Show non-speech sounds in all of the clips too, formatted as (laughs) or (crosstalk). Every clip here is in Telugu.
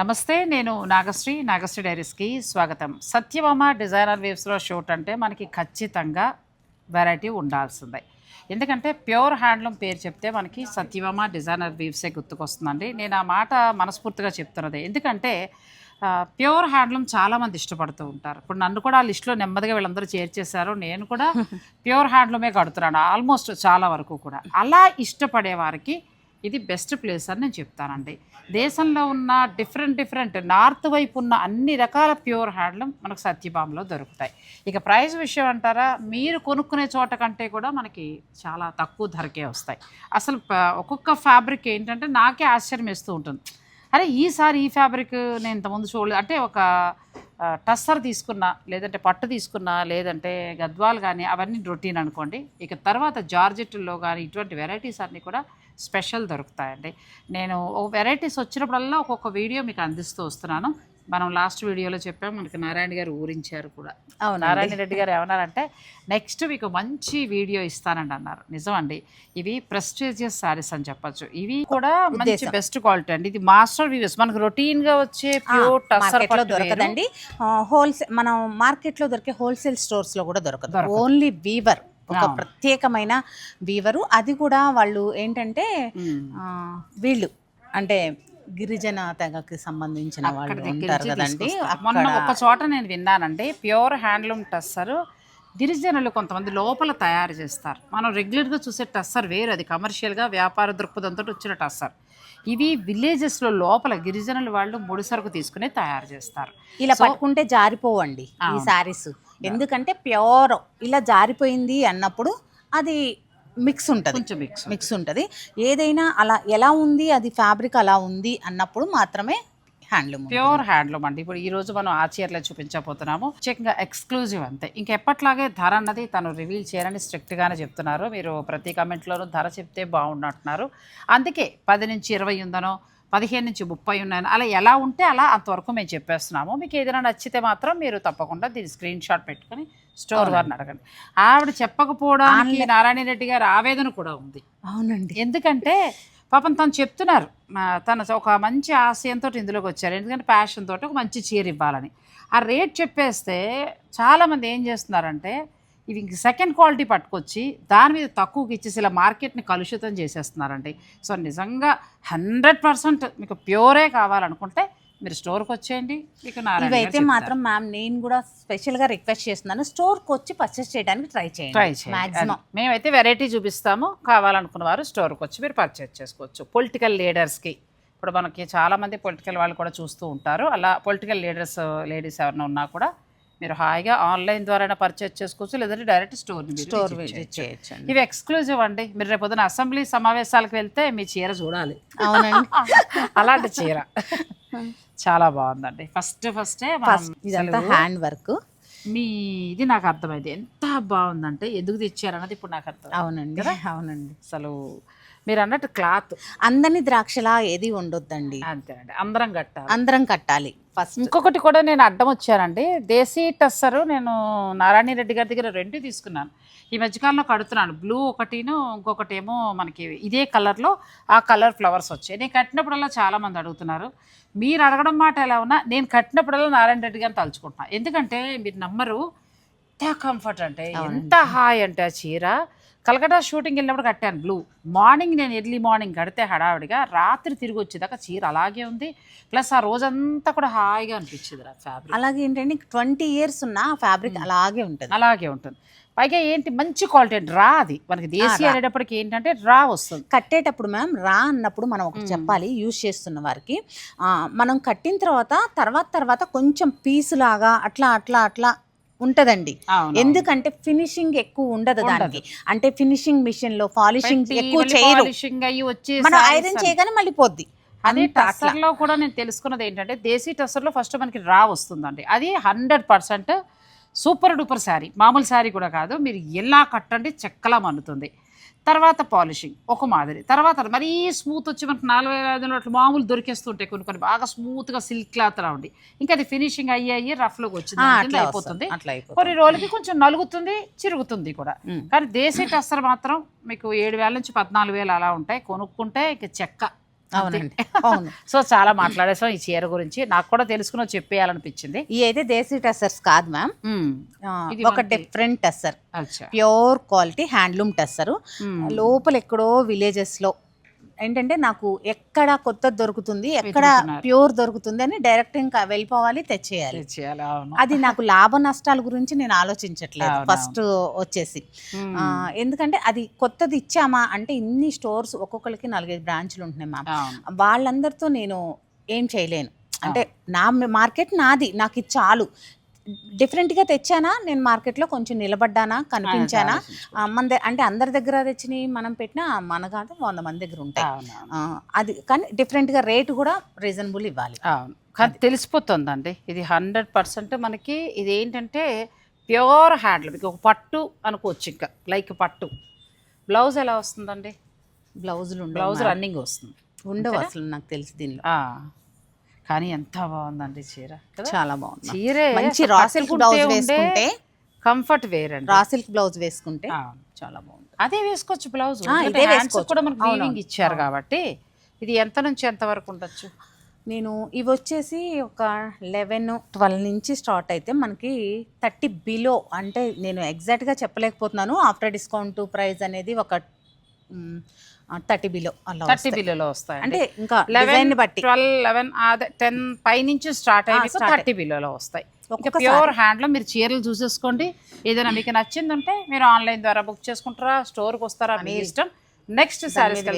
నమస్తే నేను నాగశ్రీ నాగశ్రీ డైరీస్కి స్వాగతం. సత్యభామ డిజైనర్ వేవ్స్లో షూట్ అంటే మనకి ఖచ్చితంగా వెరైటీ ఉండాల్సిందే. ఎందుకంటే ప్యూర్ హ్యాండ్లూమ్ పేరు చెప్తే మనకి సత్యభామ డిజైనర్ వీవ్సే గుర్తుకొస్తుందండి. నేను ఆ మాట మనస్ఫూర్తిగా చెప్తున్నది. ఎందుకంటే ప్యూర్ హ్యాండ్లూమ్ చాలామంది ఇష్టపడుతూ ఉంటారు. ఇప్పుడు నన్ను కూడా ఆ లిస్టులో నెమ్మదిగా వీళ్ళందరూ చేర్చేశారు నేను కూడా (laughs) ప్యూర్ హ్యాండ్లూమే కడుతున్నాను ఆల్మోస్ట్ చాలా వరకు కూడా. అలా ఇష్టపడే వారికి ఇది బెస్ట్ ప్లేస్ అని నేను చెప్తానండి. దేశంలో ఉన్న డిఫరెంట్ డిఫరెంట్ నార్త్ వైపు ఉన్న అన్ని రకాల ప్యూర్ హ్యాండ్లూమ్ మనకు సత్యభామలో దొరుకుతాయి. ఇక ప్రైస్ విషయం అంటారా? మీరు కొనుక్కునే చోట కంటే కూడా మనకి చాలా తక్కువ ధరకే వస్తాయి. అసలు ఒక్కొక్క ఫ్యాబ్రిక్ ఏంటంటే నాకే ఆశ్చర్యం వేస్తూ ఉంటుంది. అరే ఈసారి ఈ ఫ్యాబ్రిక్ నేను ఇంతకుముందు చూడలేదు. అంటే ఒక టస్సర్ తీసుకున్నా లేదంటే పట్టు తీసుకున్నా లేదంటే గద్వాలు కానీ అవన్నీ రొటీన్ అనుకోండి. ఇక తర్వాత జార్జెట్లో కానీ ఇటువంటి వెరైటీస్ అన్నీ కూడా స్పెషల్ దొరుకుతాయండి. నేను ఓ వెరైటీస్ వచ్చినప్పుడల్లా ఒక్కొక్క వీడియో మీకు అందిస్తూ వస్తున్నాను. మనం లాస్ట్ వీడియోలో చెప్పాం మనకి నారాయణ గారు ఊరించారు కూడా. అవును నారాయణ రెడ్డి గారు ఏమన్నారంటే నెక్స్ట్ మీకు మంచి వీడియో ఇస్తానండి అన్నారు. నిజం అండి ఇవి ప్రెస్టీజియస్ సారీస్ అని చెప్పొచ్చు. ఇవి కూడా మంచి. బెస్ట్ క్వాలిటీ అండి. ఇది మాస్టర్ వీవ్స్ మనకు రొటీన్గా వచ్చే ప్యూర్ టసర్ దొరకదండి. హోల్సేల్ మనం మార్కెట్లో దొరికే హోల్సేల్ స్టోర్స్లో కూడా దొరకదు. Only weaver. ఒక. ప్రత్యేకమైన వీవరు. అది కూడా వాళ్ళు ఏంటంటే వీళ్ళు అంటే గిరిజన తెగకి సంబంధించిన వాళ్ళు ఉంటారు కదండి. మొన్న ఒక చోట నేను విన్నానండి. Pure handloom tussar. గిరిజనులు కొంతమంది లోపల తయారు చేస్తారు. మనం రెగ్యులర్గా చూసే టస్సర్ వేరు. అది కమర్షియల్గా వ్యాపార దృక్పథంతో వచ్చిన టస్సర్. ఇవి విలేజెస్లో లోపల గిరిజనులు వాళ్ళు ముడి సరుకు తీసుకుని తయారు చేస్తారు. ఇలా పట్టుకుంటే జారిపోవండి ఈ అవును. ఎందుకంటే ప్యూర్ ఇలా జారిపోయింది అన్నప్పుడు అది మిక్స్ ఉంటుంది. కొంచెం మిక్స్ మిక్స్ ఉంటుంది. ఏదైనా అలా ఎలా ఉంది అది ఫ్యాబ్రిక్ అలా ఉంది అన్నప్పుడు మాత్రమే హ్యాండ్లూమ్ ప్యూర్ హ్యాండ్లూమ్ అండి. ఇప్పుడు ఈ రోజు మనం ఆ చీరలే చూపించబోతున్నాము. ముఖ్యంగా ఎక్స్క్లూజివ్ అంతే. ఇంకెప్పట్లాగే ధర అన్నది తను రివీల్ చేయరని స్ట్రిక్ట్ గానే చెప్తున్నారు. మీరు ప్రతి కమెంట్లోనూ ధర చెప్తే బాగుండంటున్నారు అందుకే పది నుంచి ఇరవై ఉందనో పదిహేను నుంచి ముప్పై ఉన్నాయని. అలా ఎలా ఉంటే అలా అంతవరకు మేము చెప్పేస్తున్నాము. మీకు ఏదైనా నచ్చితే మాత్రం మీరు తప్పకుండా దీని స్క్రీన్ షాట్ పెట్టుకుని స్టోర్ వారిని అడగండి. ఆవిడ చెప్పకపోవడానికి నారాయణ రెడ్డి గారి ఆవేదన కూడా ఉంది. అవునండి. ఎందుకంటే పాపం తను చెప్తున్నారు తను ఒక మంచి ఆశయంతో ఇందులోకి వచ్చారు. ఎందుకంటే ప్యాషన్ తోటి ఒక మంచి చీర ఇవ్వాలని. ఆ రేట్ చెప్పేస్తే చాలామంది ఏం చేస్తున్నారంటే ఇవి ఇంక సెకండ్ క్వాలిటీ పట్టుకొచ్చి దాని మీద తక్కువకి ఇచ్చేసి ఇలా మార్కెట్ని కలుషితం చేసేస్తున్నారండి. సో నిజంగా హండ్రెడ్ పర్సెంట్ మీకు ప్యూరే కావాలనుకుంటే మీరు స్టోర్కి వచ్చేయండి. మీకు ఇవైతే. మాత్రం మ్యామ్ నేను కూడా స్పెషల్గా రిక్వెస్ట్ చేస్తున్నాను. స్టోర్కి వచ్చి పర్చేస్ చేయడానికి ట్రై చేయండి. ట్రై చేయండి. మేమైతే వెరైటీ చూపిస్తాము. కావాలనుకున్న వారు స్టోర్కి వచ్చి మీరు పర్చేజ్ చేసుకోవచ్చు. పొలిటికల్ లీడర్స్కి ఇప్పుడు మనకి చాలామంది పొలిటికల్ వాళ్ళు కూడా చూస్తూ ఉంటారు. అలా పొలిటికల్ లీడర్స్ లేడీస్ ఎవరైనా ఉన్నా కూడా మీరు హాయిగా ఆన్లైన్ ద్వారా పర్చేజ్ చేసుకోవచ్చు లేదంటే డైరెక్ట్ స్టోర్ స్టోర్ విజిట్ చేయొచ్చండి. ఇవి ఎక్స్క్లూజివ్ అండి. మీరు రేపు పొద్దున అసెంబ్లీ సమావేశాలకు వెళ్తే మీ చీర చూడాలి. అవునండి. (laughs) అలాంటి చీర. చాలా బాగుందండి. ఫస్ట్ ఫస్టే ఫస్ట్ ఇదంతా హ్యాండ్ వర్క్. మీ ఇది నాకు అర్థమైంది. ఎంత బాగుందంటే ఎందుకు తెచ్చారన్నది ఇప్పుడు నాకు అర్థం అవునండి. అవునండి. అసలు మీరు అన్నట్టు క్లాత్. అందని ద్రాక్షలా ఏది ఉండొద్దండి అంతేనండి అందరం కట్టాలి. అందరం కట్టాలి. ఫస్ట్ ఇంకొకటి కూడా నేను అడ్డం వచ్చానండి. దేశీ టస్సరు నేను నారాయణ రెడ్డి గారి దగ్గర రెండు తీసుకున్నాను. ఈ మధ్యకాలంలో కడుతున్నాను. బ్లూ ఒకటిను ఇంకొకటి ఏమో మనకి ఇదే కలర్లో ఆ కలర్ ఫ్లవర్స్ వచ్చాయి. నేను కట్టినప్పుడల్లా చాలామంది అడుగుతున్నారు. మీరు అడగడం మాట ఎలా ఉన్నా నేను కట్టినప్పుడల్లా నారాయణ రెడ్డి గారిని తలుచుకుంటున్నాను ఎందుకంటే మీరు నమ్మరు. ఎంత కంఫర్ట్ అంటే ఎంత హాయ్ అంటే ఆ చీర కలకటా షూటింగ్ వెళ్ళినప్పుడు కట్టాను బ్లూ మార్నింగ్ నేను ఎర్లీ మార్నింగ్ కడితే హడావిడిగా రాత్రి తిరిగి వచ్చేదాకా చీర అలాగే ఉంది. ప్లస్ ఆ రోజంతా కూడా హాయిగా అనిపించింది ఆ ఫ్యాబ్రిక్ అలాగే ఏంటంటే ట్వంటీ ఇయర్స్ ఉన్న ఫ్యాబ్రిక్ అలాగే ఉంటుంది. అలాగే ఉంటుంది. పైగా ఏంటి మంచి క్వాలిటీ రా అది. మనకి దేశీ అనేటప్పటికి ఏంటంటే రా వస్తుంది. కట్టేటప్పుడు మ్యామ్ రా అన్నప్పుడు మనం ఒకటి చెప్పాలి యూజ్ చేస్తున్న వారికి. మనం కట్టిన తర్వాత తర్వాత తర్వాత కొంచెం పీసు లాగా అట్లా అట్లా అట్లా ఉంటదండి. ఎందుకంటే ఫినిషింగ్ ఎక్కువ ఉండదు దానికి. అంటే ఫినిషింగ్ మిషన్లో పాలిషింగ్ ఎక్కువ చేయరు. మనం ఐరన్ చేయగానే మళ్ళీ పోద్ది. అదే. టస్సర్లో కూడా నేను తెలుసుకున్నది ఏంటంటే దేశీ టస్సర్లో ఫస్ట్ మనకి రా వస్తుందండి. అది hundred percent super duper sari మామూలు శారీ కూడా కాదు. మీరు ఎలా కట్టండి చెక్కలా మన్నుతుంది. తర్వాత పాలిషింగ్ ఒక మాదిరి. తర్వాత మరీ స్మూత్ వచ్చి మనకు నాలుగు వేల ఐదు వందలు మామూలు దొరికేస్తుంటాయి కొన్ని కొన్ని బాగా స్మూత్గా సిల్క్ క్లాత్ లా ఉండి. ఇంకా అది ఫినిషింగ్ అయ్యి అయ్యి రఫ్లోకి వచ్చింది అయిపోతుంది. కొన్ని రోజులకి కొంచెం నలుగుతుంది చిరుగుతుంది కూడా. కానీ దేశీ టస్సర్ మాత్రం మీకు ఏడు వేల నుంచి పద్నాలుగు వేలు అలా ఉంటాయి కొనుక్కుంటే ఇక చెక్క. అవునండి. (laughs) అవును. సో చాలా మాట్లాడేసాం ఈ చీర గురించి. నాకు కూడా తెలుసుకుని చెప్పేయాలనిపించింది. ఈ అయితే దేశీ టెస్సర్స్ కాదు మ్యామ్. ఇది ఒక different tussar. Pure quality handloom tussar. లోపల ఎక్కడో విలేజెస్లో ఏంటంటే నాకు ఎక్కడ కొత్త దొరుకుతుంది ఎక్కడ. ప్యూర్ దొరుకుతుంది అని డైరెక్ట్ ఇంకా వెళ్ళిపోవాలి తెచ్చేయాలి. అది నాకు లాభ నష్టాల గురించి నేను ఆలోచించట్లేదు ఫస్ట్ వచ్చేసి. ఎందుకంటే అది కొత్తది ఇచ్చామా అంటే ఇన్ని స్టోర్స్ ఒక్కొక్కరికి నాలుగైదు బ్రాంచ్లు ఉంటున్నాయి అవును. వాళ్ళందరితో నేను ఏం చేయలేను. అంటే నా మార్కెట్ నాది నాకు ఇది చాలు. డిఫరెంట్గా తెచ్చానా? నేను మార్కెట్లో కొంచెం నిలబడ్డానా? కనిపించానా? మన అంటే అందరి దగ్గర తెచ్చినవి మనం పెట్టినా మన కాదు వంద మంది దగ్గర ఉంటాయి. అది కానీ డిఫరెంట్గా రేటు కూడా రీజనబుల్ ఇవ్వాలి. కానీ తెలిసిపోతుందండి. ఇది హండ్రెడ్ పర్సెంట్ మనకి ఇది ఏంటంటే ప్యూర్ హ్యాండ్లూమ్. మీకు ఒక పట్టు అనుకోవచ్చు ఇంకా లైక్ పట్టు. బ్లౌజ్ ఎలా వస్తుందండి? బ్లౌజులు బ్లౌజ్ రన్నింగ్ వస్తుంది. ఉండవు అసలు నాకు తెలిసి దీనిలో. కానీ ఎంత బాగుందండి చీర చాలా బాగుంది. చీరే మంచి రా సిల్క్ బ్లౌజ్ వేసుకుంటే కంఫర్ట్ వేర్ అండి రా సిల్క్ బ్లౌజ్ వేసుకుంటే చాలా బాగుంది. అదే వేసుకోవచ్చు బ్లౌజ్ ఇదే వేసుకోవచ్చు. కూడా మనకి. వీవింగ్ ఇచ్చారు కాబట్టి ఇది ఎంత నుంచి ఎంత వరకు ఉండొచ్చు? నేను ఇవి వచ్చేసి ఒక లెవెన్ ట్వెల్వ్ నుంచి స్టార్ట్ అయితే మనకి థర్టీ బిలో అంటే నేను ఎగ్జాక్ట్గా చెప్పలేకపోతున్నాను. ఆఫ్టర్ డిస్కౌంట్ ప్రైస్ అనేది ఒక థర్టీ బిలో అలా థర్టీ. బిలోలో వస్తాయి అంటే ఇంకా లెవెన్ బట్టి. ట్వెల్వ్ లెవెన్ అదే టెన్ పై నుంచి స్టార్ట్ అయ్యి థర్టీ బిలోలో వస్తాయి. ఒక్కొక్కసారి- ప్యూర్ హ్యాండ్లో మీరు చీరలు చూసేసుకోండి. ఏదైనా మీకు నచ్చింది ఉంటే మీరు ఆన్లైన్ ద్వారా బుక్ చేసుకుంటారా స్టోర్కి వస్తారా మీ ఇష్టం. నెక్స్ట్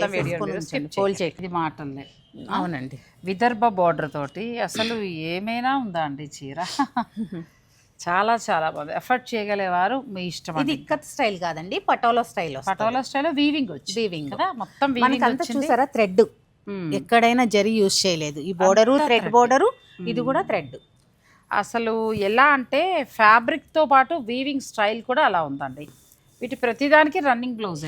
వీడియో చేయండి. ఇది మాటలే. అవునండి. విదర్భ బోర్డర్ తోటి అసలు ఏమైనా ఉందా అండి చీర? చాలా చాలా బాగుంది. ఎఫర్ట్ చేయగలేవారు మీ ఇష్టం ఇది ఇక్కత్ స్టైల్ కాదండి patola style patola style weaving వచ్చి Weaving. కదా? మొత్తం వీవింగ్ చూసారా? థ్రెడ్. మ్మ్. ఎక్కడైనా జరి యూజ్ చేయలేదు. ఈ బోర్డరు థ్రెడ్. బోర్డరు ఇది కూడా థ్రెడ్. అసలు ఎలా అంటే ఫ్యాబ్రిక్తో పాటు వీవింగ్ స్టైల్ కూడా అలా ఉందండి. వీటి ప్రతిదానికి రన్నింగ్ బ్లౌజ్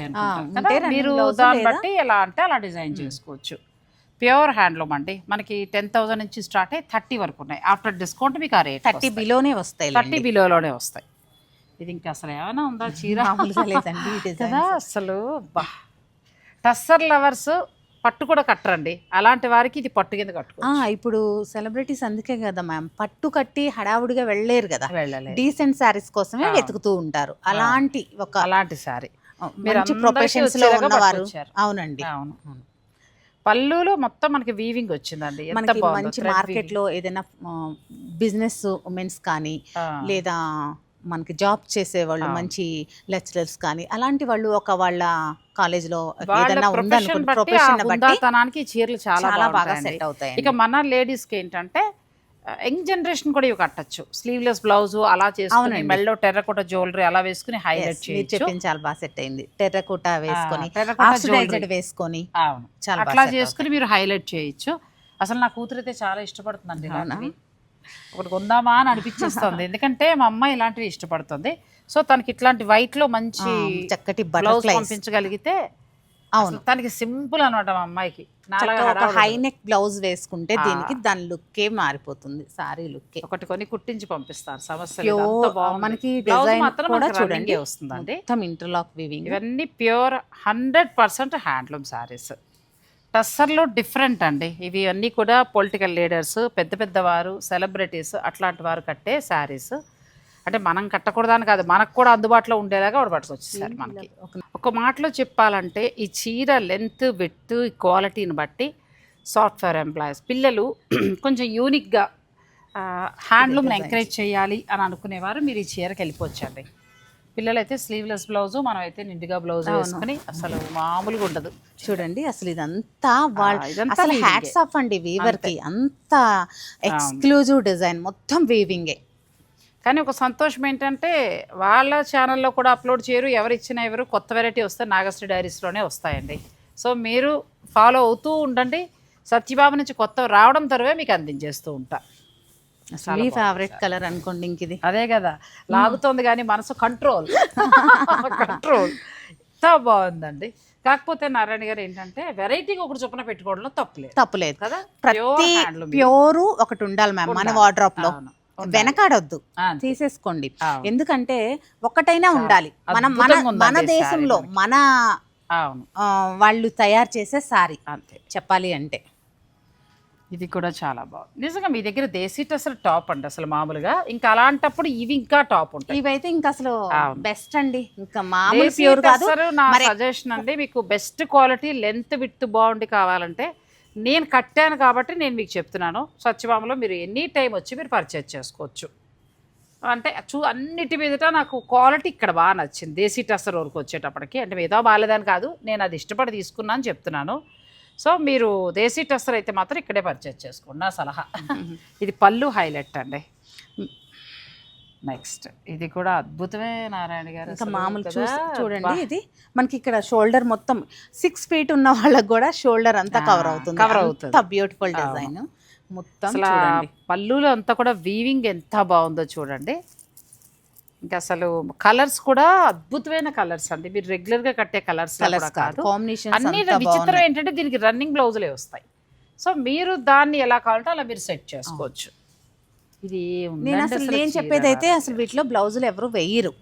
మీరు దాన్ని బట్టి ఎలా అంటే అలా డిజైన్ చేసుకోవచ్చు. ప్యూర్ హ్యాండ్లూమ్ అండి. మనకి టెన్ థౌసండ్ నుంచి స్టార్ట్ అయ్యి థర్టీ వరకు ఉన్నాయి. ఆఫ్టర్ డిస్కౌంట్ మీకు ఆ రేట్ థర్టీ బిలోనే వస్తాయి థర్టీ బిలోలోనే వస్తాయి. ఇది ఇంకా అసలు ఏమైనా ఉందా చీర? లేదండి. కదా అసలు బా. టస్సర్ లవర్స్ పట్టు కూడా కట్టరండి. అలాంటి వారికి ఇది పట్టు కింద కట్టుకో ఆ, ఇప్పుడు సెలబ్రిటీస్ అందుకే కదా మ్యామ్. పట్టు కట్టి హడావుడిగా వెళ్ళలేరు కదా. వెళ్ళలేదు డీసెంట్ శారీస్ కోసమే. వెతుకుతూ ఉంటారు. అలాంటి ఒక అలాంటి సారీ మీరు ప్రొఫెషన్స్లో ఉన్నవారు. అవునండి. అవును. పళ్ళులో మొత్తం మనకి వీవింగ్ వచ్చిందండి మనకి మంచి మార్కెట్లో ఏదైనా బిజినెస్ ఉమెన్స్ కానీ లేదా మనకి జాబ్ చేసేవాళ్ళు ఆ. మంచి లెక్చరర్స్ కానీ అలాంటి వాళ్ళు ఒక వాళ్ళ కాలేజ్లో వాళ్ళ ఏదైనా ఉందనుకోండి ప్రొఫెషన్ బట్టి చీరలు చాలా బాగా. సెట్ అవుతాయి ఇక మన లేడీస్కి ఏంటంటే యంగ్ జనరేషన్ కూడా ఇవి కట్టచ్చు. స్లీవ్లెస్ బ్లౌజ్ అలా చేసుకుని. మెల్లో టెర్రకోట జ్యువెలరీ అలా వేసుకుని హైలైట్ చేయొచ్చు. చెప్పింది చాలా బాగా సెట్ అయింది. టెర్రకోట వేసుకొని jewelry. వేసుకొని అవును. చాలా అట్లా చేసుకుని మీరు హైలైట్ చేయొచ్చు. అసలు నా కూతురు అయితే చాలా ఇష్టపడుతుందండి? ఇలాంటివి. ఒకటి కొందామా అని అనిపించేస్తుంది. ఎందుకంటే మా అమ్మాయి ఇలాంటివి ఇష్టపడుతుంది. సో తనకి ఇట్లాంటి వైట్లో మంచి చక్కటి బ్లౌజ్ పంపించగలిగితే అవును తనకి సింపుల్ అనమాట మా అమ్మాయికి ఒక హై. నెక్ బ్లౌజ్ వేసుకుంటే. దీనికి దాని లుక్కే మారిపోతుంది సారీ లుక్కే ఒకటి కొని కుట్టించి పంపిస్తారు సమస్య. మనకి కూడా చూడండి. వస్తుందండి మొత్తం ఇంటర్లాక్ వివింగ్ ఇవన్నీ pure hundred percent handloom saris టస్సర్లో different అండి ఇవి అన్నీ కూడా పొలిటికల్ లీడర్స్ పెద్ద పెద్ద వారు సెలబ్రిటీస్ అట్లాంటి వారు కట్టే శారీస్ అంటే మనం కట్టకూడదని కాదు మనకు కూడా అందుబాటులో ఉండేలాగా వాడు పట్టుకొచ్చేసారు మనకి. ఒక మాటలో చెప్పాలంటే ఈ చీర లెంత్ విత్ క్వాలిటీని బట్టి సాఫ్ట్వేర్ ఎంప్లాయీస్ పిల్లలు (clears throat) కొంచెం యూనిక్గా హ్యాండ్లూమ్ని ఎంకరేజ్ చేయాలి అని అనుకునేవారు. మీరు ఈ చీరకి వెళ్ళిపోవచ్చండి. పిల్లలైతే స్లీవ్లెస్ బ్లౌజ్ మనం అయితే నిండుగా బ్లౌజ్ వేసుకుని అసలు మామూలుగా ఉండదు. చూడండి అసలు ఇదంతా వాళ్ళ అసలు హ్యాట్స్ ఆఫ్ అండి వీవర్కి. అంత ఎక్స్క్లూజివ్ డిజైన్ మొత్తం వీవింగే కానీ ఒక సంతోషం ఏంటంటే వాళ్ళ ఛానల్లో కూడా అప్లోడ్ చేయరు. ఎవరు ఇచ్చిన ఎవరు కొత్త వెరైటీ వస్తే నాగశ్రీ డైరీస్లోనే వస్తాయండి. సో మీరు ఫాలో అవుతూ ఉండండి. సత్యబాబు నుంచి కొత్త రావడం తర్వే మీకు అందించేస్తూ ఉంటా. మీ. ఫేవరెట్ కలర్ అనుకోండి ఇంక ఇది. అదే కదా. లాగుతోంది కానీ మనసు కంట్రోల్ కంట్రోల్ ఎంత బాగుందండి. కాకపోతే నారాయణ గారు ఏంటంటే వెరైటీగా ఒకటి చొప్పున పెట్టుకోవడంలో తప్పులేదు తప్పులేదు కదా? ప్రతి. ప్యూరు ఒకటి ఉండాలి మ్యామ్ మన. వార్డ్రాప్లో. వెనకాడొద్దు. తీసేసుకోండి. ఎందుకంటే ఒకటైనా ఉండాలి. మనం మన మన దేశంలో మన వాళ్ళు తయారు చేసే సారీ అంతే. చెప్పాలి అంటే. ఇది కూడా చాలా బాగుంది. నిజంగా మీ దగ్గర దేశీ అసలు టాప్ అండి అసలు మామూలుగా. ఇంకా అలాంటప్పుడు ఇవి ఇంకా టాప్ ఉంటాయి. ఇవైతే ఇంకా అసలు. బెస్ట్ అండి. ఇంకా మామూలు ప్యూర్ కాదు. నా సజెషన్ అండి మీకు బెస్ట్ క్వాలిటీ లెంత్ విత్ బాగుండి కావాలంటే నేను కట్టాను కాబట్టి నేను మీకు చెప్తున్నాను. సత్యభామలో మీరు ఎనీ టైం వచ్చి మీరు పర్చేజ్ చేసుకోవచ్చు. అంటే చూ అన్నిటి మీదట నాకు క్వాలిటీ ఇక్కడ బాగా నచ్చింది. దేశీ టస్సర్ వరకు వచ్చేటప్పటికి. అంటే మిగతా బాగాలేదని కాదు నేను అది ఇష్టపడి తీసుకున్నాను చెప్తున్నాను. సో మీరు దేశీ టస్సర్ అయితే మాత్రం ఇక్కడే పర్చేజ్ చేసుకోండి నా సలహా. ఇది పళ్ళు హైలైట్ అండి. నెక్స్ట్. ఇది కూడా అద్భుతమే నారాయణ గారు ఇంకా మామూలు చూడండి. ఇది మనకి ఇక్కడ షోల్డర్ మొత్తం సిక్స్ ఫీట్ ఉన్న వాళ్ళకి కూడా షోల్డర్ అంతా కవర్ అవుతుంది. అంత అవుతుంది. బ్యూటిఫుల్. డిజైన్. మొత్తం పళ్ళులో అంతా కూడా వీవింగ్ ఎంత బాగుందో చూడండి. ఇంకా అసలు కలర్స్ కూడా అద్భుతమైన కలర్స్ అండి. మీరు రెగ్యులర్గా కట్టే కలర్స్ కలర్స్ కాదు. కాంబినేషన్ అన్ని విచిత్రం ఏంటంటే దీనికి రన్నింగ్ బ్లౌజులే వస్తాయి. సో మీరు దాన్ని ఎలా కావాలంటే అలా మీరు సెట్ చేసుకోవచ్చు. ఇది నేను అసలు నేను. చెప్పేది అయితే అసలు వీటిలో బ్లౌజులు ఎవరు వేయరు.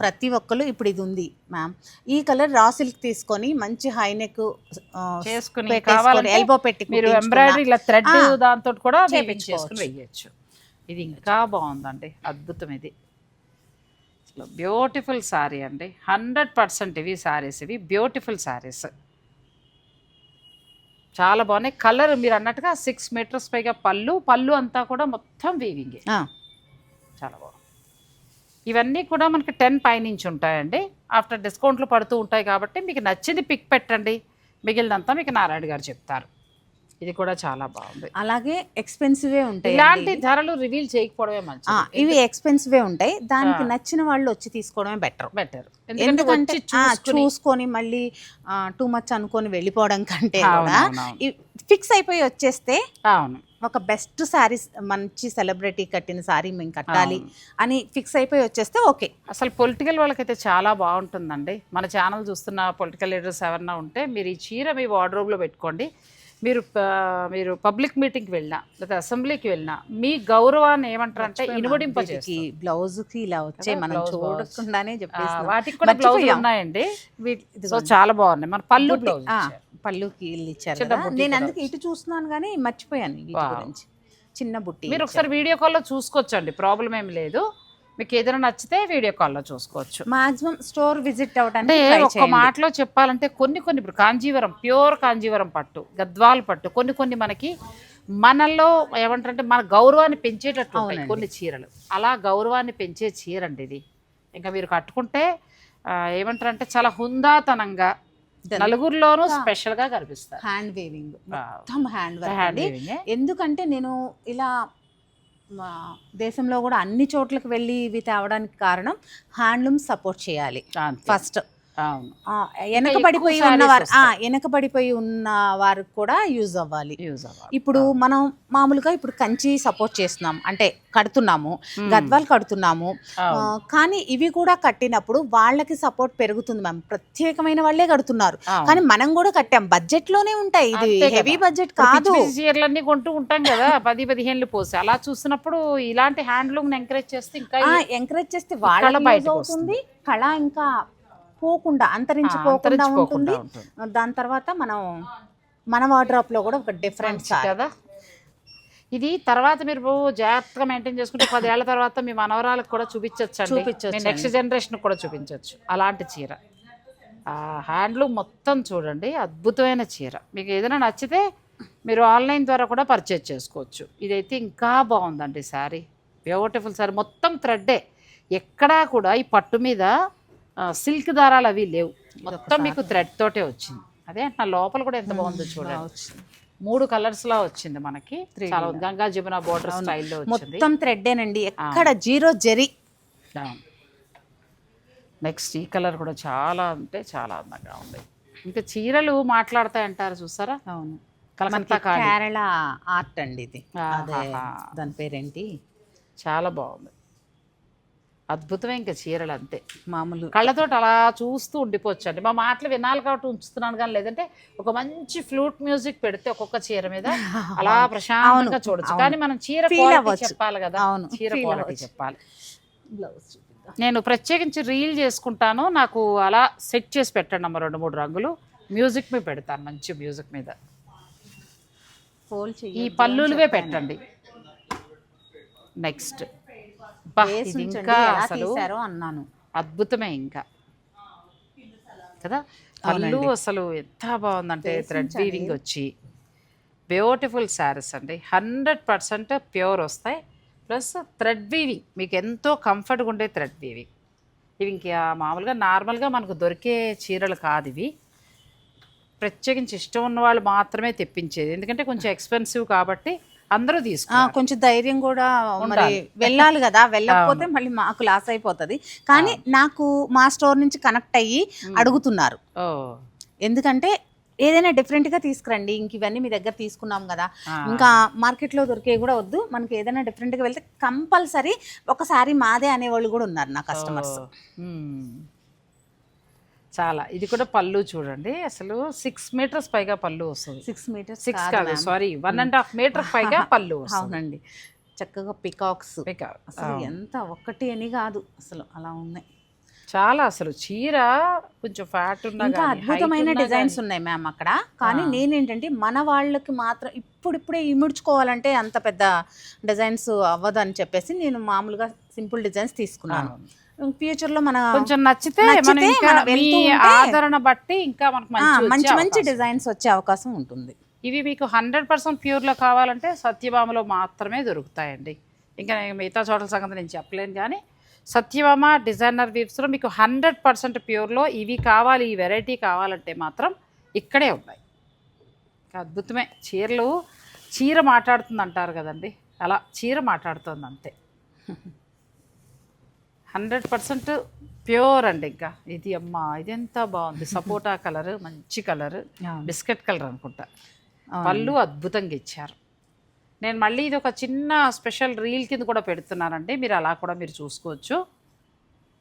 ప్రతి ఒక్కరు ఇప్పుడు ఇది ఉంది మ్యామ్ ఈ కలర్ రా సిల్క్ తీసుకొని మంచి హై నెక్ చేసుకుని ఎల్బో పెట్టి మీరు. ఎంబ్రాయిడరీ ఇలా థ్రెడ్ దాంతో కూడా weaving చేపించుకోవచ్చు. చేసుకుని వెయ్యొచ్చు ఇది ఇంకా బాగుందండి అద్భుతం ఇది. బ్యూటిఫుల్ శారీ అండి. హండ్రెడ్ పర్సెంట్ ఇవి శారీస్ ఇవి బ్యూటిఫుల్ శారీస్ చాలా బాగున్నాయి. కలర్ మీరు అన్నట్టుగా సిక్స్ మీటర్స్ పైగా పళ్ళు పళ్ళు అంతా కూడా మొత్తం వీవింగే చాలా బాగుంది. ఇవన్నీ కూడా మనకి టెన్ పైనుంచి ఉంటాయండి. ఆఫ్టర్ డిస్కౌంట్లు పడుతూ ఉంటాయి కాబట్టి మీకు నచ్చింది పిక్ పెట్టండి. మిగిలినంతా మీకు నారాయణ గారు చెప్తారు. ఇది కూడా చాలా బాగుంది. అలాగే ఎక్స్పెన్సివే ఉంటాయి ఇలాంటి ధరలు రివీల్ చేయకపోవడమే ఆ, మంచిది ఇవి ఎక్స్పెన్సివే ఉంటాయి. దానికి. నచ్చిన వాళ్ళు వచ్చి తీసుకోవడమే బెటర్ బెటర్ ఎందుకంటే చూసుకుని మళ్ళీ టూ మచ్ అనుకొని వెళ్ళిపోవడం కంటే కూడా. ఫిక్స్ అయిపోయి వచ్చేస్తే అవును. ఒక బెస్ట్ శారీస్ మంచి సెలబ్రిటీ కట్టిన శారీ మేము కట్టాలి. అని ఫిక్స్ అయిపోయి వచ్చేస్తే ఓకే అసలు పొలిటికల్ వాళ్ళకైతే చాలా బాగుంటుందండి. మన ఛానల్ చూస్తున్న పొలిటికల్ లీడర్స్ ఎవరన్నా ఉంటే మీరు ఈ చీర మీ వార్డ్రోబ్లో పెట్టుకోండి. మీరు మీరు పబ్లిక్ మీటింగ్కి వెళ్ళినా లేదా అసెంబ్లీకి వెళ్ళినా మీ గౌరవాన్ని ఏమంటారంటే ఇనుమడింప వీటికి బ్లౌజ్కి ఇలా వచ్చే మనం. చూడకుండానే చెప్పేస్తున్నాం. వాటికి కూడా బ్లౌజ్. ఉన్నాయండి సో. చాలా బాగున్నాయి మన పళ్ళు బ్లౌజ్. పళ్ళుకి ఇచ్చారు నేను అందుకే ఇటు చూస్తున్నాను కానీ మర్చిపోయాను వీటి వావ్. గురించి చిన్న బుట్టి మీరు ఒకసారి వీడియో కాల్లో చూసుకోవచ్చండి ప్రాబ్లం ఏం లేదు మీకు ఏదైనా నచ్చితే వీడియో కాల్లో చూసుకోవచ్చు. మాక్సిమం స్టోర్ విజిట్ అంటే అవడానికి ఒక్క చేయండి. మాటలో చెప్పాలంటే కొన్ని కొన్ని ఇప్పుడు కాంజీవరం ప్యూర్ కాంజీవరం పట్టు గద్వాల్ పట్టు కొన్ని కొన్ని మనకి మనలో ఏమంటారంటే మన గౌరవాన్ని పెంచేటట్టు ఉంటాయి అవునండి. కొన్ని చీరలు. అలా గౌరవాన్ని పెంచే చీర అండి ఇది. ఇంకా మీరు కట్టుకుంటే ఏమంటారంటే చాలా హుందాతనంగా నలుగురిలోనూ స్పెషల్గా కనిపిస్తారు. Hand weaving. మొత్తం హ్యాండ్ వర్క్. ఎందుకంటే నేను ఇలా దేశంలో కూడా అన్ని చోట్లకి వెళ్ళి ఇవి తేవడానికి కారణం హ్యాండ్లూమ్ సపోర్ట్ చేయాలి. ఫస్ట్ వెనకబడిపోయి ఎక్కువ ఉన్నవారు వస్తాయి. వెనకబడిపోయి ఉన్న వారికి కూడా యూజ్ అవ్వాలి. యూజ్ అవ్వాలి. ఇప్పుడు మనం మామూలుగా ఇప్పుడు కంచి సపోర్ట్ చేస్తున్నాం. అంటే కడుతున్నాము. గద్వాలు కడుతున్నాము. కానీ ఇవి కూడా కట్టినప్పుడు వాళ్ళకి సపోర్ట్ పెరుగుతుంది మ్యామ్. ప్రత్యేకమైన వాళ్ళే కడుతున్నారు. కానీ మనం కూడా కట్టాం. బడ్జెట్లోనే ఉంటాయి ఇది. హెవీ బడ్జెట్ కాదు. చీరలన్నీ కొంటూ ఉంటాం కదా. పది పదిహేనులు పోసి. అలా చూసినప్పుడు ఇలాంటి హ్యాండ్లూమ్ ఎంకరేజ్ చేస్తే ఇంకా ఎంకరేజ్ చేస్తే వాళ్ళ అవుతుంది. కళ ఇంకా పోకుండా అంతరించిపోకుండా ఉంటుంది. దాని తర్వాత మనం మన వార్డ్రాప్లో కూడా ఒక డిఫరెంట్ మంచి కదా? ఇది తర్వాత మీరు జాగ్రత్తగా మెయింటైన్ చేసుకుంటే పదేళ్ళ తర్వాత మీ మనవరాలకు కూడా చూపించవచ్చు చూపించొచ్చండి. నెక్స్ట్ జనరేషన్ కూడా చూపించవచ్చు అలాంటి చీర. ఆ హ్యాండ్లూమ్ మొత్తం చూడండి అద్భుతమైన చీర. మీకు ఏదైనా నచ్చితే మీరు ఆన్లైన్ ద్వారా కూడా పర్చేజ్ చేసుకోవచ్చు. ఇదైతే ఇంకా బాగుందండి శారీ. బ్యూటిఫుల్ శారీ. మొత్తం థ్రెడ్డే. ఎక్కడా కూడా ఈ పట్టు మీద సిల్క్ దారాలు అవి లేవు. మొత్తం మీకు థ్రెడ్ తోటే వచ్చింది. అదే నా లోపల కూడా ఎంత బాగుందో చూడండి. మూడు కలర్స్ లా వచ్చింది మనకి. చాలా గంగా జమున బోర్డర్ స్టైల్లో మొత్తం థ్రెడ్డేనండి ఎక్కడ జీరో జెరీ. నెక్స్ట్ ఈ కలర్ కూడా చాలా అంటే చాలా అందంగా ఉంది. ఇంకా చీరలు మాట్లాడతాయి అంటారు చూసారా? అవును. కేరళ ఆర్ట్ అండి ఇది. దాని పేరేంటి? చాలా బాగుంది. అద్భుతమే ఇంకా చీరలు అంతే. మామూలు కళ్ళతోటి అలా చూస్తూ ఉండిపోవచ్చు అండి మా మాటలు వినాలి కాబట్టి ఉంచుతున్నాను కానీ లేదంటే ఒక మంచి ఫ్లూట్ మ్యూజిక్ పెడితే ఒక్కొక్క చీర మీద (laughs) అలా ప్రశాంతంగా చూడొచ్చు. కానీ మనం చీర. చెప్పాలి కదా. అవును, చీర క్వాలిటీ. చెప్పాలి. బ్లౌజ్ నేను ప్రత్యేకించి రీల్ చేసుకుంటాను. నాకు అలా సెట్ చేసి పెట్టండి అమ్మ రెండు మూడు రంగులు. మ్యూజిక్ మీద పెడతాను మంచి మ్యూజిక్ మీద. ఈ పల్లులువే పెట్టండి. నెక్స్ట్. ఇంకా అసలు అన్నాను. అద్భుతమే ఇంకా. కదా? పళ్ళు అసలు ఎంత బాగుందంటే థ్రెడ్ వీవింగ్ వచ్చి. బ్యూటిఫుల్ శారీస్ అండి. హండ్రెడ్ పర్సెంట్ ప్యూర్ వస్తాయి. ప్లస్ థ్రెడ్ వీవింగ్ మీకు ఎంతో కంఫర్ట్గా ఉండే థ్రెడ్ వీవింగ్. ఇవి ఇంకా మామూలుగా నార్మల్గా మనకు దొరికే చీరలు కాదు ఇవి. ప్రత్యేకించి ఇష్టం ఉన్న వాళ్ళు మాత్రమే తెప్పించేది. ఎందుకంటే కొంచెం (laughs) ఎక్స్పెన్సివ్ కాబట్టి అందరూ ఆ, తీసుకో కొంచెం ధైర్యం కూడా మరి వెళ్ళాలి కదా. వెళ్ళకపోతే మళ్ళీ మాకు లాస్ అయిపోతుంది. కానీ నాకు మా స్టోర్ నుంచి కనెక్ట్ అయ్యి అడుగుతున్నారు. ఎందుకంటే ఏదైనా different గా తీసుకురండి. ఇంక ఇవన్నీ మీ దగ్గర తీసుకున్నాం కదా. ఇంకా మార్కెట్లో దొరికే కూడా వద్దు. మనకి ఏదైనా different గా వెళ్తే కంపల్సరీ ఒకసారి మాదే అనేవాళ్ళు కూడా ఉన్నారు నా కస్టమర్స్. చాలా. ఇది కూడా పళ్ళు చూడండి. అసలు సిక్స్ మీటర్స్ పైగా పళ్ళు వస్తుంది. సిక్స్ మీటర్స్ సిక్స్ కాదు sorry one and half metre పైగా పళ్ళు అవునండి. చక్కగా పికాక్స్. అసలు ఎంత ఒక్కటి అని కాదు. అసలు అలా ఉన్నాయి. చాలా అసలు చీర కొంచెం ఫ్యాట్ ఉన్నా ఇంకా అద్భుతమైన డిజైన్స్ ఉన్నాయి మ్యామ్ అక్కడ. కానీ నేనేంటంటే మన వాళ్ళకి మాత్రం ఇప్పుడిప్పుడే ఇముడ్చుకోవాలంటే అంత పెద్ద డిజైన్స్ అవ్వదు అని చెప్పేసి నేను మామూలుగా సింపుల్ డిజైన్స్ తీసుకున్నాను. ఫ్యూచర్లో మన కొంచెం నచ్చితే ఆదరణ బట్టి ఇంకా మనకు మంచి మంచి. డిజైన్స్ వచ్చే అవకాశం ఉంటుంది. ఇవి మీకు హండ్రెడ్ పర్సెంట్ ప్యూర్లో కావాలంటే సత్యభామలో మాత్రమే దొరుకుతాయండి. ఇంకా నేను మిగతా చోట్ల సంగతి నేను చెప్పలేను కానీ సత్యభామ డిజైనర్ వీవ్స్లో మీకు హండ్రెడ్ పర్సెంట్ ప్యూర్లో ఇవి కావాలి ఈ వెరైటీ కావాలంటే మాత్రం ఇక్కడే ఉన్నాయి. అద్భుతమే. చీరలు చీర మాట్లాడుతుంది అంటారు కదండి. అలా చీర మాట్లాడుతుంది అంతే. హండ్రెడ్ పర్సెంట్ ప్యూర్ అండి ఇంకా. ఇది అమ్మ ఇది ఎంత బాగుంది. సపోటా కలర్ మంచి కలర్. బిస్కెట్ కలర్ అనుకుంటా. పళ్ళు అద్భుతంగా ఇచ్చారు. నేను మళ్ళీ ఇది ఒక చిన్న స్పెషల్ రీల్ కింద కూడా పెడుతున్నానండి. మీరు అలా కూడా మీరు చూసుకోవచ్చు.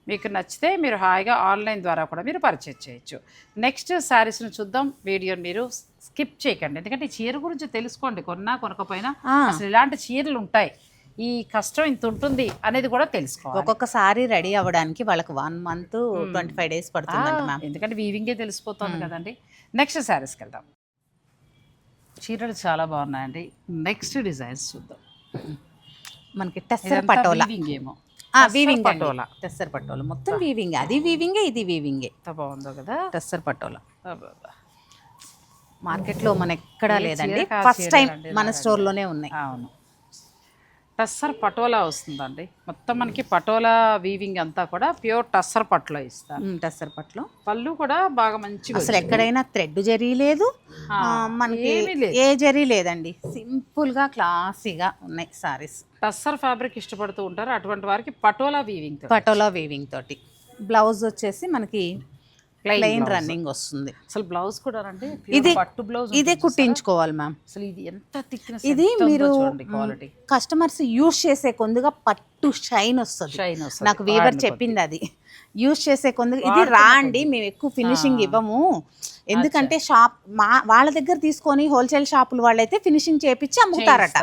మీకు నచ్చితే మీరు హాయిగా ఆన్లైన్ ద్వారా కూడా మీరు పర్చేజ్ చేయొచ్చు. నెక్స్ట్ శారీస్ని చూద్దాం. వీడియోని మీరు స్కిప్ చేయకండి. ఎందుకంటే ఈ చీర గురించి తెలుసుకోండి. కొన్నా కొనకపోయినా. అసలు ఇలాంటి చీరలు ఉంటాయి. ఈ కష్టం ఇంత ఉంటుంది అనేది కూడా తెలుసుకోవాలి. ఒక్కొక్క సారీ రెడీ అవ్వడానికి వాళ్ళకి one month twenty five days ma'am. ఎందుకంటే వీవింగే తెలిసిపోతుంది కదండి. నెక్స్ట్ శారీస్కి వెళ్దాం. చీరలు చాలా బాగున్నాయండి. నెక్స్ట్ డిజైన్స్ చూద్దాం. మనకి టెస్సర్ పటోలా. ఏమో. వీవింగ్ పటోలా. టెస్సర్ పటోలా. మొత్తం వీవింగ్ అది వీవింగే ఇది వీవింగే బాగుందో కదా. టెస్సర్ పటోలా. అబ్బబ్బా. మార్కెట్లో మన ఎక్కడా లేదండి. ఫస్ట్ టైం మన స్టోర్లోనే ఉన్నాయి. అవును. టస్సర్ పటోలా వస్తుందండి. మొత్తం మనకి పటోలా వీవింగ్ అంతా కూడా ప్యూర్ టస్సర్ పట్టులో ఇస్తారు. టెస్సర్ పట్లో పళ్ళు కూడా బాగా మంచిగా అసలు ఎక్కడైనా థ్రెడ్ జరీ లేదు. మనకి. ఏ జరీ లేదండి. సింపుల్గా క్లాసీగా ఉన్నాయి సారీస్ టస్సర్ ఫ్యాబ్రిక్ ఇష్టపడుతూ ఉంటారు. అటువంటి వారికి పటోలా వీవింగ్ పటోలా వీవింగ్ తోటి. బ్లౌజ్ వచ్చేసి మనకి ప్లెయిన్. రన్నింగ్ వస్తుంది. అసలు బ్లౌజ్ కూడా అండి ఇది పట్టు బ్లౌజ్ ఇదే కుట్టించుకోవాలి మ్యామ్ అసలు ఇది ఎంత థిక్నెస్ ఇది మీరు క్వాలిటీ కస్టమర్స్ యూజ్ చేసే కొందుగా పట్టు షైన్ వస్తుంది. షైన్ వస్తుంది. నాకు వీవర్ చెప్పింది అది. యూజ్ చేసే కొందుగా ఇది రా అండి మేము ఎక్కువ ఫినిషింగ్ ఇవ్వము. ఎందుకంటే షాప్ మా వాళ్ళ దగ్గర తీసుకొని హోల్సేల్ షాపులు వాళ్ళైతే ఫినిషింగ్ చేపించి అమ్ముతారట.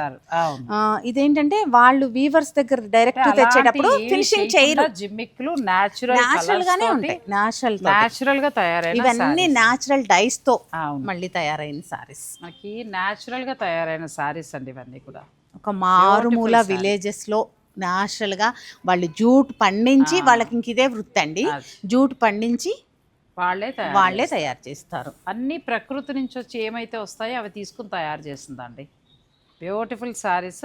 ఇదేంటంటే వాళ్ళు వీవర్స్ దగ్గర డైరెక్ట్ తెచ్చేటప్పుడు ఫినిషింగ్ చేయరు. జిమ్మిక్లు న్యాచురల్ న్యాచురల్ గానే ఉంటాయి. న్యాచురల్ న్యాచురల్గా తయారైన ఇవన్నీ న్యాచురల్ డైస్తో మళ్ళీ తయారైన సారీస్ మనకి న్యాచురల్గా తయారైన సారీస్ అండి ఇవన్నీ కూడా. ఒక మారుమూల విలేజెస్లో న్యాచురల్గా వాళ్ళు జూట్ పండించి వాళ్ళకి ఇంక ఇదే వృత్తి అండి. జూట్ పండించి వాళ్ళే వాళ్ళే తయారు చేస్తారు. అన్ని ప్రకృతి నుంచి వచ్చి ఏమైతే వస్తాయో అవి తీసుకుని తయారు చేస్తుందండి. బ్యూటిఫుల్ సారీస్.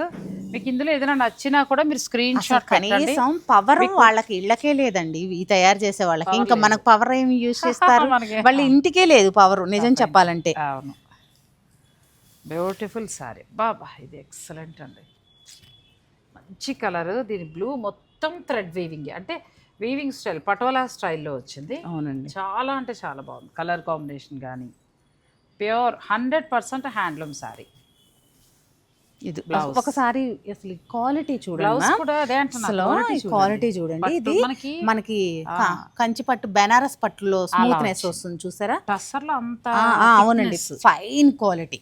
మీకు ఇందులో ఏదైనా నచ్చినా కూడా మీరు స్క్రీన్ షాట్ కనీసం పవర్ వాళ్ళకి ఇళ్ళకే లేదండి. ఇవి తయారు చేసే వాళ్ళకి. ఇంకా మనకు పవర్ ఏమి యూజ్ చేస్తారు? (laughs) వాళ్ళ ఇంటికే లేదు పవర్ నిజం చెప్పాలంటే. అవును. Beautiful sorry. బాబా ఇది ఎక్సలెంట్ అండి. మంచి కలర్ దీని బ్లూ మొత్తం థ్రెడ్ వీవింగ్ అంటే వీవింగ్ స్టైల్ పటోలా స్టైల్లో వచ్చింది. అవునండి. చాలా అంటే చాలా బాగుంది. కలర్ కాంబినేషన్ కానీ pure hundred percent handloom sari ఇది. ఒకసారి అసలు క్వాలిటీ చూడండి. క్వాలిటీ చూడండి. ఇది మనకి కంచి పట్టు బెనారస్ పట్టులో స్మూత్నెస్. వస్తుంది చూసారా? టస్సర్లో అంత అవునండి. ఫైన్ క్వాలిటీ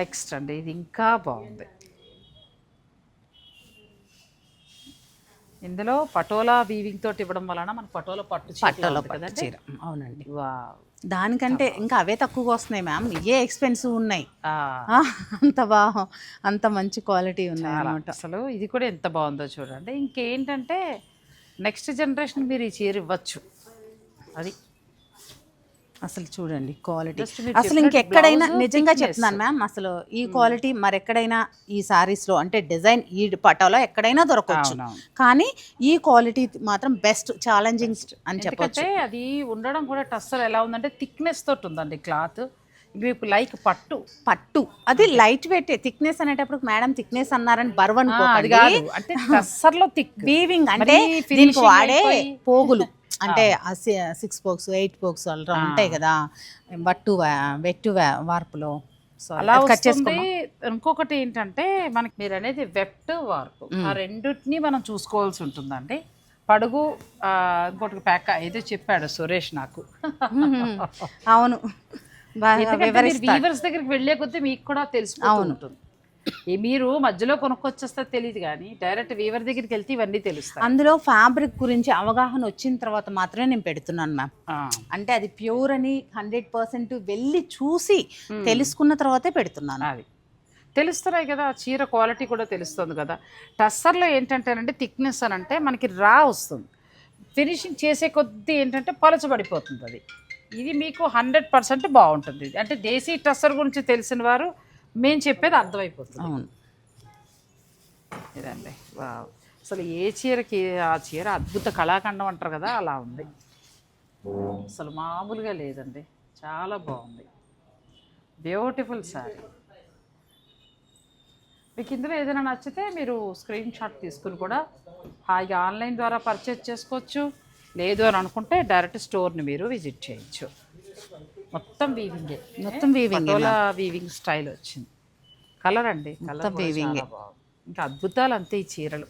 నెక్స్ట్ అండి ఇది ఇంకా బాగుంది. ఇందులో పటోలా వీవింగ్ తోటి ఇవ్వడం వలన మనకు పటోలా పట్టు పటోలా పట్టు చీర. అవునండి. వా దానికంటే ఇంకా అవే తక్కువగా వస్తున్నాయి మ్యామ్. ఏ ఎక్స్పెన్సివ్ ఉన్నాయి. అంత బాగు అంత మంచి క్వాలిటీ ఉన్నాయి అనమాట అసలు ఇది కూడా ఎంత బాగుందో చూడండి. ఇంకేంటంటే నెక్స్ట్ జనరేషన్ మీరు ఈ చీర ఇవ్వచ్చు. అది అసలు చూడండి క్వాలిటీ అసలు ఇంకెక్కడైనా నిజంగా. చెప్తున్నాను మ్యామ్ అసలు ఈ క్వాలిటీ మరెక్కడైనా ఈ sarees లో అంటే డిజైన్ ఈ పటాలో ఎక్కడైనా దొరకవచ్చు. కానీ ఈ క్వాలిటీ మాత్రం బెస్ట్ ఛాలెంజింగ్ అని చెప్పొచ్చు. అది ఉండడం కూడా టస్సర్ ఎలా ఉందంటే థిక్నెస్ తోటి ఉందండి క్లాత్ మీకు లైక్ పట్టు. పట్టు. అది లైట్ వెయిట్ థిక్నెస్ అనేటప్పుడు మేడం థిక్నెస్ అన్నారని బరువు ఆ, అది అనుకోకండి. కాదు. అంటే టస్సర్లో థిక్ వీవింగ్ అంటే దీనికి వాడే పోగులు. అంటే సిక్స్ పోక్స్ ఎయిట్ పోక్స్ అలా ఉంటాయి కదా వెట్టు వా- వార్పులో. సో అలా వస్తుంది. ఇంకొకటి ఏంటంటే మనకి మీరు అనేది వెప్ట్ వార్పు. ఆ రెండింటిని మనం చూసుకోవాల్సి ఉంటుందండి. పడుగు ఇంకోటి ప్యాక్ ఏదో చెప్పాడు సురేష్ నాకు. అవును. వీవర్స్ దగ్గరికి వెళ్ళే కొద్దీ మీకు కూడా తెలిసిపోతూ ఉంటుంది. ఈ మీరు మధ్యలో కొనుక్కొచ్చేస్తే తెలియదు కానీ డైరెక్ట్ వీవర్ దగ్గరికి వెళ్తే ఇవన్నీ తెలుస్తాయి. అందులో ఫ్యాబ్రిక్ గురించి అవగాహన వచ్చిన తర్వాత మాత్రమే నేను పెడుతున్నాను మ్యామ్. అంటే అది ప్యూర్ అని హండ్రెడ్ పర్సెంట్ వెళ్ళి చూసి తెలుసుకున్న తర్వాతే పెడుతున్నాను. అది. తెలుస్తున్నాయి కదా చీర క్వాలిటీ కూడా తెలుస్తుంది కదా. టస్సర్లో ఏంటంటేనంటే థిక్నెస్ అని అంటే మనకి రా వస్తుంది. ఫినిషింగ్ చేసే కొద్దీ ఏంటంటే పలచబడిపోతుంది అది. ఇది మీకు హండ్రెడ్ పర్సెంట్ బాగుంటుంది. అంటే దేశీ టస్సర్ గురించి తెలిసిన వారు మేము చెప్పేది అర్థమైపోతుంది. అవును. ఇదండి. వావ్. అసలు ఏ చీరకి ఆ చీర అద్భుత కళాఖండం అంటారు కదా అలా ఉంది. అసలు మామూలుగా లేదండి. చాలా బాగుంది. బ్యూటిఫుల్ శారీ మీకు ఇందులో ఏదైనా నచ్చితే మీరు స్క్రీన్ షాట్ తీసుకుని కూడా హాయిగా ఆన్లైన్ ద్వారా పర్చేజ్ చేసుకోవచ్చు. లేదు అని అనుకుంటే డైరెక్ట్ స్టోర్ని మీరు విజిట్ చేయొచ్చు. మొత్తం వీవింగే మొత్తం పటోలా వీవింగ్ స్టైల్ వచ్చింది. కలర్ అండి weaving ఏ. ఇంకా అద్భుతాలు అంతే ఈ చీరలు.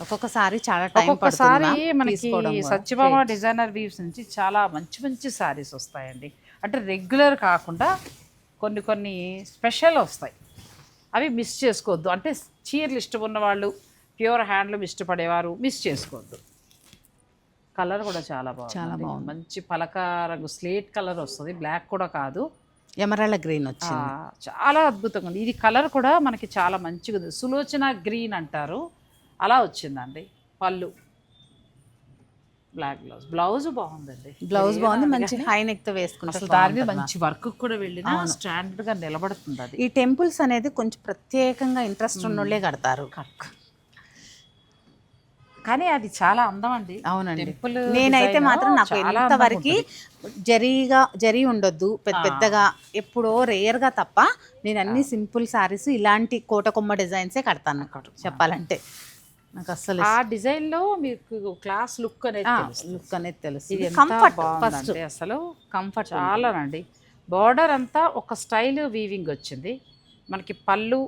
ఒక్కొక్కసారి చాలా టైం ఒక్కొక్కసారి మనకి. సత్యభామ డిజైనర్ వీవ్స్ నుంచి చాలా మంచి మంచి శారీస్ వస్తాయండి. అంటే రెగ్యులర్ కాకుండా కొన్ని కొన్ని స్పెషల్ వస్తాయి. అవి మిస్ చేసుకోవద్దు. అంటే చీరలు ఇష్టం ఉన్న వాళ్ళు ప్యూర్ హ్యాండ్లూమ్ ఇష్టపడేవారు మిస్ చేసుకోవద్దు. కలర్ కూడా చాలా బాగుంది. చాలా బాగుంది. మంచి పలక రంగు స్లేట్ కలర్ వస్తుంది. బ్లాక్ కూడా కాదు. ఎమరాళ్ళ గ్రీన్ వచ్చింది. చాలా అద్భుతంగా ఉంది. ఇది కలర్ కూడా మనకి చాలా మంచిగా ఉంది. సులోచన గ్రీన్ అంటారు. అలా వచ్చిందండి. పళ్ళు. Black blouse. బ్లౌజ్ బాగుందండి. బ్లౌజ్ బాగుంది. మంచి హై నెక్తో అసలు దాని మంచి వర్క్ కూడా వెళ్ళిన స్టాండర్డ్గా నిలబడుతుంది అది. ఈ టెంపుల్స్ అనేది కొంచెం ప్రత్యేకంగా ఇంట్రెస్ట్ ఉన్నోళ్ళే కడతారు. కానీ అది చాలా అందం అండి అవునండి నేనైతే మాత్రం నాకు చాలా ఎంతవరకు జరీగా జరీ ఉండొద్దు పెద్ద పెద్దగా ఎప్పుడో రేర్గా తప్ప నేను అన్ని సింపుల్ సారీస్ ఇలాంటి కోట కొమ్మ డిజైన్సే కడతాను. చెప్పాలంటే. నాకు అస్సలు ఆ డిజైన్లో మీకు క్లాస్ లుక్ అనేది. లుక్ అనేది తెలుసు కంఫర్ట్ ఫస్ట్. అసలు కంఫర్ట్ చాలానండి బార్డర్ అంతా ఒక స్టైల్ వీవింగ్ వచ్చింది. మనకి పళ్ళు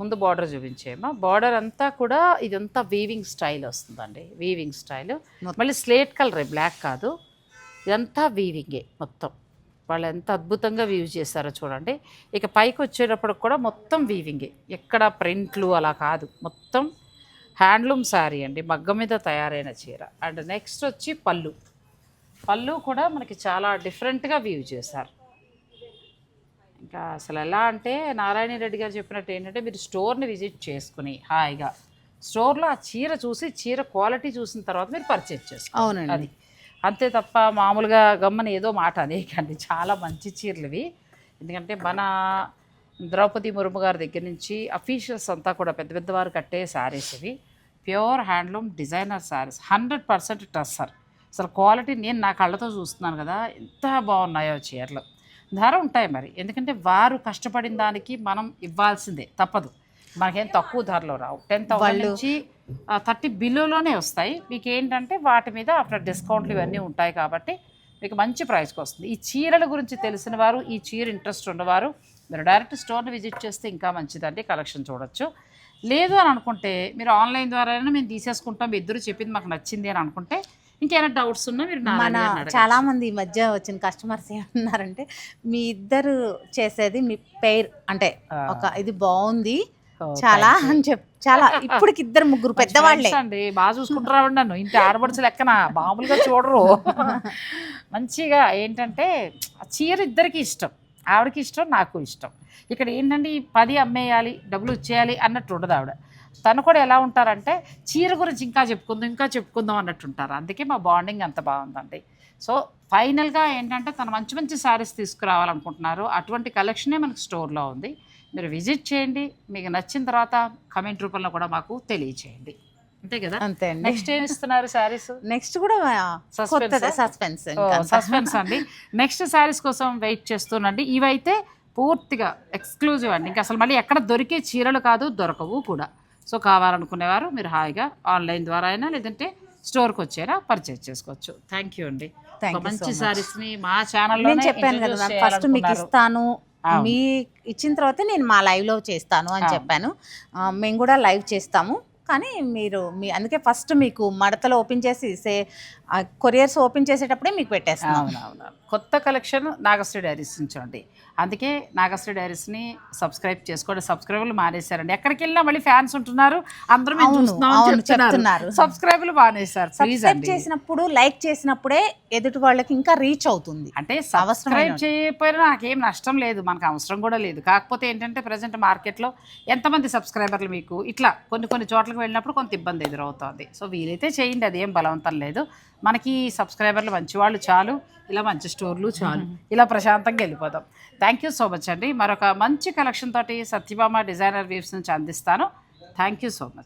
ముందు బార్డర్ చూపించేమో బార్డర్ అంతా కూడా ఇదంతా వీవింగ్ స్టైల్ వస్తుందండి. వీవింగ్ స్టైల్ మళ్ళీ స్లేట్ కలర్ బ్లాక్ కాదు. ఇదంతా వీవింగే మొత్తం. వాళ్ళు ఎంత అద్భుతంగా వీవ్ చేశారో చూడండి. ఇక పైకి వచ్చేటప్పుడు కూడా మొత్తం వీవింగే ఎక్కడ ప్రింట్లు అలా కాదు. మొత్తం హ్యాండ్లూమ్ శారీ అండి. మగ్గ మీద తయారైన చీర. అండ్ నెక్స్ట్ వచ్చి పళ్ళు. పళ్ళు కూడా మనకి చాలా డిఫరెంట్గా వీవ్ చేశారు. ఇంకా అసలు ఎలా అంటే నారాయణ రెడ్డి గారు చెప్పినట్టు ఏంటంటే మీరు స్టోర్ని విజిట్ చేసుకుని హాయిగా స్టోర్లో ఆ చీర చూసి చీర క్వాలిటీ చూసిన తర్వాత మీరు పర్చేజ్ చేసుకోవాలి. అవునండి. అది. అంతే తప్ప మామూలుగా గమ్మని ఏదో మాట అనేకండి. చాలా మంచి చీరలు ఇవి ఎందుకంటే మన ద్రౌపది ముర్ము గారి దగ్గర నుంచి అఫీషియల్స్ అంతా కూడా పెద్ద పెద్ద వారు కట్టే శారీస్ ఇవి. Pure handloom designer saris hundred percent tussar. అసలు క్వాలిటీ నేను నా కళ్ళతో చూస్తున్నాను కదా ఎంత బాగున్నాయో చీరలు. ధర ఉంటాయి మరి. ఎందుకంటే వారు కష్టపడిన దానికి మనం ఇవ్వాల్సిందే. తప్పదు. మనకేం తక్కువ ధరలో రావు. టెన్ థౌసండ్ నుంచి థర్టీ బిలోలోనే వస్తాయి. మీకు ఏంటంటే వాటి మీద ఆఫ్టర్ డిస్కౌంట్లు ఇవన్నీ ఉంటాయి కాబట్టి మీకు మంచి ప్రైస్కి వస్తుంది. ఈ చీరల గురించి తెలిసిన వారు ఈ చీర ఇంట్రెస్ట్ ఉన్నవారు మీరు డైరెక్ట్ స్టోర్ని విజిట్ చేస్తే ఇంకా మంచిదండి. కలెక్షన్ చూడొచ్చు. లేదు అని అనుకుంటే మీరు ఆన్లైన్ ద్వారా మేము తీసేసుకుంటాం. మీ ఇద్దరు చెప్పింది మాకు నచ్చింది అని అనుకుంటే ఇంకేమైనా డౌట్స్ ఉన్నా మీరు మన. చాలా మంది ఈ మధ్య వచ్చిన కస్టమర్స్ ఏమన్నారంటే మీ ఇద్దరు చేసేది మీ పేర్ అంటే. ఒక ఇది బాగుంది చాలా. అని చెప్ చాలా (laughs) ఇప్పటికి ఇద్దరు ముగ్గురు పెద్దవాళ్ళే. అండి. బాగా చూసుకుంటారా నన్ను. ఇంటి ఆడబడుచు లెక్కన? మామూలుగా చూడరు. (laughs) మంచిగా ఏంటంటే ఆ చీర ఇద్దరికి ఇష్టం. ఆవిడకి ఇష్టం నాకు ఇష్టం. ఇక్కడ ఏంటంటే ఈ పది అమ్మేయాలి డబ్బులు ఇచ్చేయాలి అన్నట్టు ఉండదు ఆవిడ. తను కూడా ఎలా ఉంటారంటే చీర గురించి ఇంకా చెప్పుకుందాం ఇంకా చెప్పుకుందాం అన్నట్టు ఉంటారు అందుకే మా బాండింగ్ అంత బాగుందండి. సో ఫైనల్గా ఏంటంటే తను మంచి మంచి శారీస్ తీసుకురావాలనుకుంటున్నారు. అటువంటి కలెక్షనే మనకు స్టోర్లో ఉంది. మీరు విజిట్ చేయండి. మీకు నచ్చిన తర్వాత కమెంట్ రూపంలో కూడా మాకు తెలియచేయండి. అంతే కదా? అంతే నెక్స్ట్ ఏమి ఇస్తున్నారు శారీస్? నెక్స్ట్ కూడా? సస్పెన్స్ సస్పెన్స్ అండి. నెక్స్ట్ శారీస్ కోసం వెయిట్ చేస్తుండండి ఇవైతే పూర్తిగా ఎక్స్క్లూజివ్ అండి. ఇంకా అసలు మళ్ళీ ఎక్కడ దొరికే చీరలు కాదు దొరకవు కూడా. సో కావాలనుకునేవారు మీరు హాయిగా ఆన్లైన్ ద్వారా అయినా లేదంటే స్టోర్కి వచ్చైనా పర్చేజ్ చేసుకోవచ్చు థ్యాంక్ యూ అండి మంచి much. శారీస్ని మా ఛానల్లో నేను చెప్పాను కదా ఫస్ట్ మీకు ఇస్తాను. మీ ఇచ్చిన తర్వాత నేను మా live లో చేస్తాను అని. చెప్పాను మేము కూడా లైవ్ చేస్తాము కానీ మీరు మీ అందుకే ఫస్ట్ మీకు మడతలు ఓపెన్ చేసి సే కొరియర్స్ ఓపెన్ చేసేటప్పుడే మీకు పెట్టేస్తాను అవునవును. కొత్త కలెక్షన్ నాగశ్రీ డైరీస్ నుంచి అండి. అందుకే నాగశ్రీ డైరీస్ని సబ్స్క్రైబ్ చేసుకోండి. సబ్స్క్రైబర్లు మానేశారండి. ఎక్కడికి వెళ్ళినా మళ్ళీ ఫ్యాన్స్ ఉంటున్నారు. అందరూ మేము చూస్తున్నాం అని చెప్తున్నారు. సబ్స్క్రైబర్లు మానేశారు. సబ్స్క్రైబ్ చేసినప్పుడు లైక్ చేసినప్పుడే ఎదుటి వాళ్ళకి ఇంకా రీచ్ అవుతుంది. అంటే సబ్స్క్రైబ్ చేయకపోయినా నాకేం నష్టం లేదు. మనకు అవసరం కూడా లేదు. కాకపోతే ఏంటంటే ప్రజెంట్ మార్కెట్లో ఎంతమంది సబ్స్క్రైబర్లు మీకు? ఇట్లా కొన్ని కొన్ని చోట్లకు వెళ్ళినప్పుడు కొంత ఇబ్బంది ఎదురవుతుంది. సో వీలైతే చేయండి. అది ఏం బలవంతం లేదు. మనకి సబ్స్క్రైబర్లు మంచివాళ్ళు చాలు. ఇలా మంచి స్టోర్లు చాలు. ఇలా ప్రశాంతంగా వెళ్ళిపోదాం. థ్యాంక్ యూ సో మచ్ అండి. మరొక మంచి కలెక్షన్ తోటి సత్యభామ డిజైనర్ వీవ్స్ నుంచి అందిస్తాను. Thank you so much.